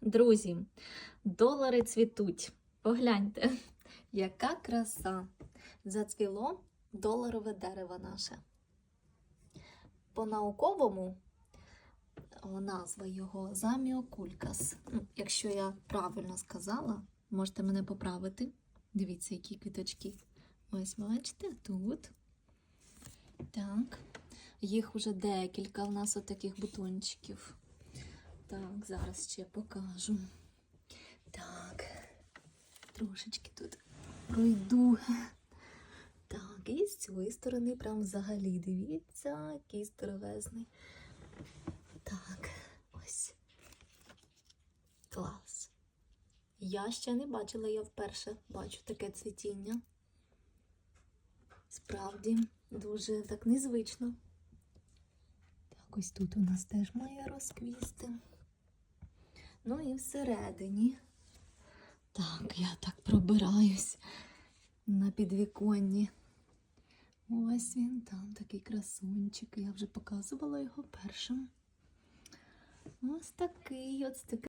Друзі, долари цвітуть. Погляньте, яка краса! Зацвіло доларове дерево наше. По-науковому назва його заміокулькас. Ну, Якщо я правильно сказала, можете мене поправити. Дивіться, які квіточки. Ось, бачите, тут. Так. Їх уже декілька в нас отаких бутончиків. Так, зараз ще покажу. Так, трошечки тут пройду. Так, і з цієї сторони прям взагалі дивіться, який здоровезний. Так, ось. Клас. Я ще не бачила, я вперше бачу таке цвітіння. Справді, дуже так незвично. Ось тут у нас теж має розквісти. Ну і всередині. Так, я так пробираюсь на підвіконні. Ось він там такий красунчик. Я вже показувала його першим. Ось такий, ось такий.